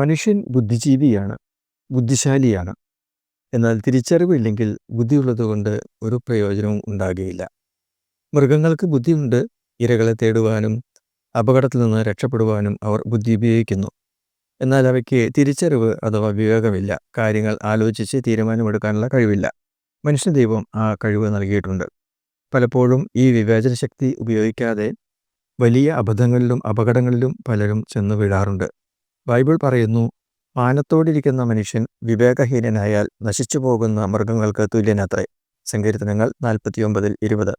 മനുഷ്യൻ ബുദ്ധിജീവിയാണ് ബുദ്ധിശാലിയാണ്. എന്നാൽ തിരിച്ചറിവില്ലെങ്കിൽ ബുദ്ധിയുള്ളതുകൊണ്ട് ഒരു പ്രയോജനവും ഉണ്ടാകുകയില്ല. മൃഗങ്ങൾക്ക് ബുദ്ധിയുണ്ട് ഇരകളെ തേടുവാനും അപകടത്തിൽ നിന്ന് രക്ഷപ്പെടുവാനും അവർ ബുദ്ധി ഉപയോഗിക്കുന്നു. എന്നാൽ അവയ്ക്ക് തിരിച്ചറിവ് അഥവാ വിവേകമില്ല കാര്യങ്ങൾ ആലോചിച്ച് തീരുമാനമെടുക്കാനുള്ള കഴിവില്ല. മനുഷ്യ ദൈവം ആ കഴിവ് നൽകിയിട്ടുണ്ട്. പലപ്പോഴും ഈ വിവേചന ശക്തി ഉപയോഗിക്കാതെ വലിയ അബദ്ധങ്ങളിലും അപകടങ്ങളിലും പലരും ചെന്ന് വീഴാറുണ്ട്. ബൈബിൾ പറയുന്നു മാനത്തോടിരിക്കുന്ന മനുഷ്യൻ വിവേകഹീനനായാൽ നശിച്ചു പോകുന്ന മൃഗങ്ങൾക്ക് തുല്യനത്രേ. സങ്കീർത്തനങ്ങൾ നാൽപ്പത്തിയൊമ്പതിൽ ഇരുപത്.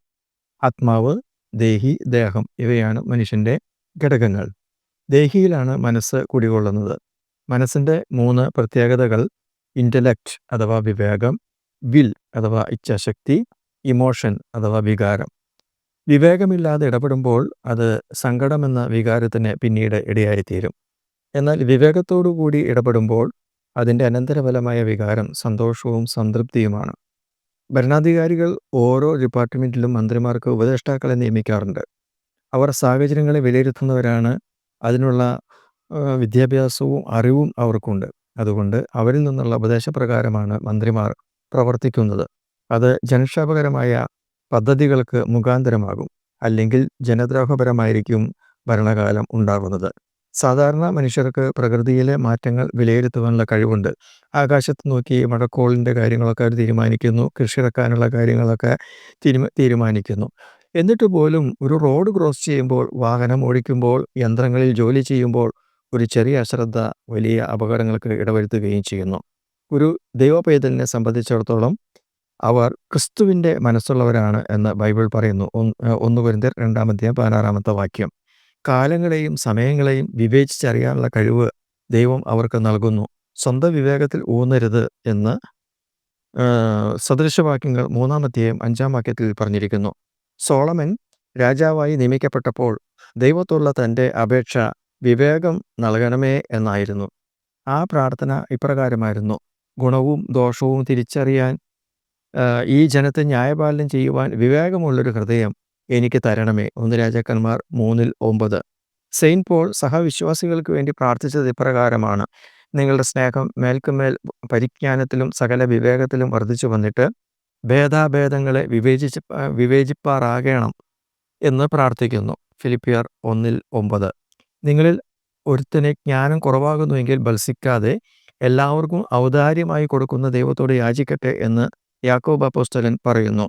ആത്മാവ് ദേഹി ദേഹം ഇവയാണ് മനുഷ്യന്റെ ഘടകങ്ങൾ. ദേഹിയിലാണ് മനസ്സ് കുടികൊള്ളുന്നത്. മനസ്സിന്റെ മൂന്ന് പ്രത്യേകതകൾ ഇന്റലക്റ്റ് അഥവാ വിവേകം വിൽ അഥവാ ഇച്ഛാശക്തി ഇമോഷൻ അഥവാ വികാരം. വിവേകമില്ലാതെ ഇടപെടുമ്പോൾ അത് സങ്കടമെന്ന വികാരത്തിന് പിന്നീട് ഇടയായിത്തീരും. എന്നാൽ വിവേകത്തോടുകൂടി ഇടപെടുമ്പോൾ അതിന്റെ അനന്തരഫലമായ വികാരം സന്തോഷവും സംതൃപ്തിയുമാണ്. ഭരണാധികാരികൾ ഓരോ ഡിപ്പാർട്ട്മെന്റിലും മന്ത്രിമാർക്ക് ഉപദേഷ്ടാക്കളെ നിയമിക്കാറുണ്ട്. അവർ സാഹചര്യങ്ങളെ വിലയിരുത്തുന്നവരാണ്. അതിനുള്ള വിദ്യാഭ്യാസവും അറിവും അവർക്കുണ്ട്. അതുകൊണ്ട് അവരിൽ നിന്നുള്ള ഉപദേശപ്രകാരമാണ് മന്ത്രിമാർ പ്രവർത്തിക്കുന്നത്. അത് ജനക്ഷേപകരമായ പദ്ധതികൾക്ക് മുഖാന്തരമാകും. അല്ലെങ്കിൽ ജനദ്രോഹപരമായിരിക്കും ഭരണകാലം ഉണ്ടാകുന്നത്. സാധാരണ മനുഷ്യർക്ക് പ്രകൃതിയിലെ മാറ്റങ്ങൾ വിലയിരുത്തുവാനുള്ള കഴിവുണ്ട്. ആകാശത്ത് നോക്കി മഴക്കോളിന്റെ കാര്യങ്ങളൊക്കെ അവർ തീരുമാനിക്കുന്നു. കൃഷിയിറക്കാനുള്ള കാര്യങ്ങളൊക്കെ തീരുമാ തീരുമാനിക്കുന്നു. എന്നിട്ട് പോലും ഒരു റോഡ് ക്രോസ് ചെയ്യുമ്പോൾ വാഹനം ഓടിക്കുമ്പോൾ യന്ത്രങ്ങളിൽ ജോലി ചെയ്യുമ്പോൾ ഒരു ചെറിയ അശ്രദ്ധ വലിയ അപകടങ്ങൾക്ക് ഇടവരുത്തുകയും ചെയ്യുന്നു. ഒരു ദൈവപൈതലിനെ സംബന്ധിച്ചിടത്തോളം അവർ ക്രിസ്തുവിന്റെ മനസ്സുള്ളവരാണ് എന്ന് ബൈബിൾ പറയുന്നു. ഒന്ന് കുരിന്തർ രണ്ടാമത്തെ പതിനാറാമത്തെ വാക്യം. കാലങ്ങളെയും സമയങ്ങളെയും വിവേചിച്ചറിയാനുള്ള കഴിവ് ദൈവം അവർക്ക് നൽകുന്നു. സ്വന്തം വിവേകത്തിൽ ഊന്നരുത് എന്ന് സദൃശവാക്യങ്ങൾ മൂന്നാമത്തെയും അഞ്ചാം വാക്യത്തിൽ പറഞ്ഞിരിക്കുന്നു. സോളമൻ രാജാവായി നിയമിക്കപ്പെട്ടപ്പോൾ ദൈവത്തുള്ള തന്റെ അപേക്ഷ വിവേകം നൽകണമേ എന്നായിരുന്നു. ആ പ്രാർത്ഥന ഇപ്രകാരമായിരുന്നു. ഗുണവും ദോഷവും തിരിച്ചറിയാൻ ഈ ജനത്തെ ന്യായപാലനം ചെയ്യുവാൻ വിവേകമുള്ളൊരു ഹൃദയം എനിക്ക് തരണമേ. ഒന്ന് രാജാക്കന്മാർ മൂന്നിൽ ഒമ്പത്. സെയിന്റ് പോൾ സഹവിശ്വാസികൾക്ക് വേണ്ടി പ്രാർത്ഥിച്ചത് ഇപ്രകാരമാണ്. നിങ്ങളുടെ സ്നേഹം മേൽക്കുമേൽ പരിജ്ഞാനത്തിലും സകല വിവേകത്തിലും വർദ്ധിച്ചു വന്നിട്ട് ഭേദാഭേദങ്ങളെ വിവേചിച്ച് വിവേചിപ്പാറാകണം എന്ന് പ്രാർത്ഥിക്കുന്നു. ഫിലിപ്പിയർ ഒന്നിൽ ഒമ്പത്. നിങ്ങളിൽ ഒരുത്തിനെ ജ്ഞാനം കുറവാകുന്നുവെങ്കിൽ ബത്സിക്കാതെ എല്ലാവർക്കും ഔദാര്യമായി കൊടുക്കുന്ന ദൈവത്തോട് യാചിക്കട്ടെ എന്ന് യാക്കോബ് അപ്പോസ്തലൻ പറയുന്നു.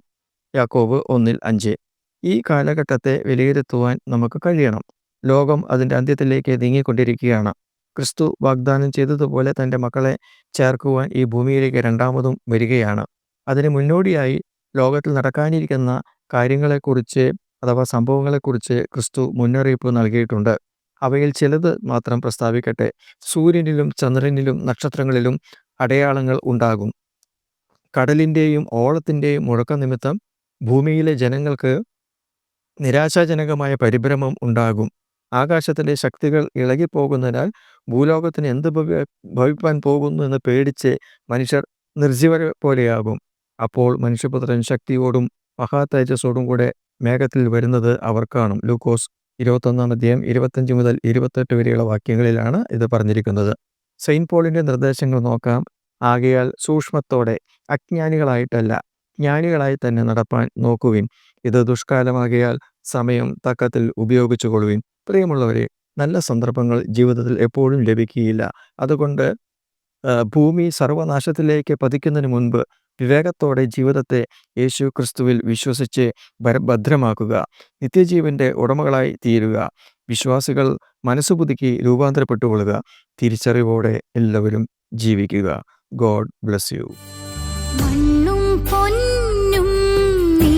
യാക്കോബ് ഒന്നിൽ അഞ്ച്. ഈ കാലഘട്ടത്തെ വിലയിരുത്തുവാൻ നമുക്ക് കഴിയണം. ലോകം അതിന്റെ അന്ത്യത്തിലേക്ക് നീങ്ങിക്കൊണ്ടിരിക്കുകയാണ്. ക്രിസ്തു വാഗ്ദാനം ചെയ്തതുപോലെ തന്റെ മക്കളെ ചേർക്കുവാൻ ഈ ഭൂമിയിലേക്ക് രണ്ടാമതും വരികയാണ്. അതിന് മുന്നോടിയായി ലോകത്തിൽ നടക്കാനിരിക്കുന്ന കാര്യങ്ങളെക്കുറിച്ച് അഥവാ സംഭവങ്ങളെക്കുറിച്ച് ക്രിസ്തു മുന്നറിയിപ്പ് നൽകിയിട്ടുണ്ട്. അവയിൽ ചിലത് മാത്രം പ്രസ്താവിക്കട്ടെ. സൂര്യനിലും ചന്ദ്രനിലും നക്ഷത്രങ്ങളിലും അടയാളങ്ങൾ ഉണ്ടാകും. കടലിന്റെയും ഓളത്തിന്റെയും മുഴക്ക നിമിത്തം ഭൂമിയിലെ ജനങ്ങൾക്ക് നിരാശാജനകമായ പരിഭ്രമം ഉണ്ടാകും. ആകാശത്തിലെ ശക്തികൾ ഇളകിപ്പോകുന്നതിനാൽ ഭൂലോകത്തിന് എന്ത് ഭവിപ്പാൻ പോകുന്നു എന്ന് പേടിച്ച് മനുഷ്യർ നിർജീവരെ പോലെയാകും. അപ്പോൾ മനുഷ്യപുത്രൻ ശക്തിയോടും മഹാതേജസ്സോടും കൂടെ മേഘത്തിൽ വരുന്നത് അവർ കാണും. ലൂക്കോസ് ഇരുപത്തൊന്നാം അധ്യായം ഇരുപത്തഞ്ച് മുതൽ ഇരുപത്തെട്ട് വരെയുള്ള വാക്യങ്ങളിലാണ് ഇത് പറഞ്ഞിരിക്കുന്നത്. സെയിന്റ് പോളിന്റെ നിർദ്ദേശങ്ങൾ നോക്കാം. ആകയാൽ സൂക്ഷ്മത്തോടെ അജ്ഞാനികളായിട്ടല്ല ജ്ഞാനികളായി തന്നെ നടപ്പാൻ നോക്കുവിൻ. ഇത് ദുഷ്കാലമാകിയാൽ സമയം തക്കത്തിൽ ഉപയോഗിച്ചു കൊള്ളുവിൻ. പ്രിയമുള്ളവരെ നല്ല സന്ദർഭങ്ങൾ ജീവിതത്തിൽ എപ്പോഴും ലഭിക്കുകയില്ല. അതുകൊണ്ട് ഭൂമി സർവനാശത്തിലേക്ക് പതിക്കുന്നതിന് മുൻപ് വിവേകത്തോടെ ജീവിതത്തെ യേശു ക്രിസ്തുവിൽ വിശ്വസിച്ച് ഭദ്രമാക്കുക. നിത്യജീവന്റെ ഉടമകളായി തീരുക. വിശ്വാസികൾ മനസ്സുപുതുക്കി രൂപാന്തരപ്പെട്ടുകൊള്ളുക തിരിച്ചറിവോടെ എല്ലാവരും ജീവിക്കുക. God bless you. പൊന്നും നീ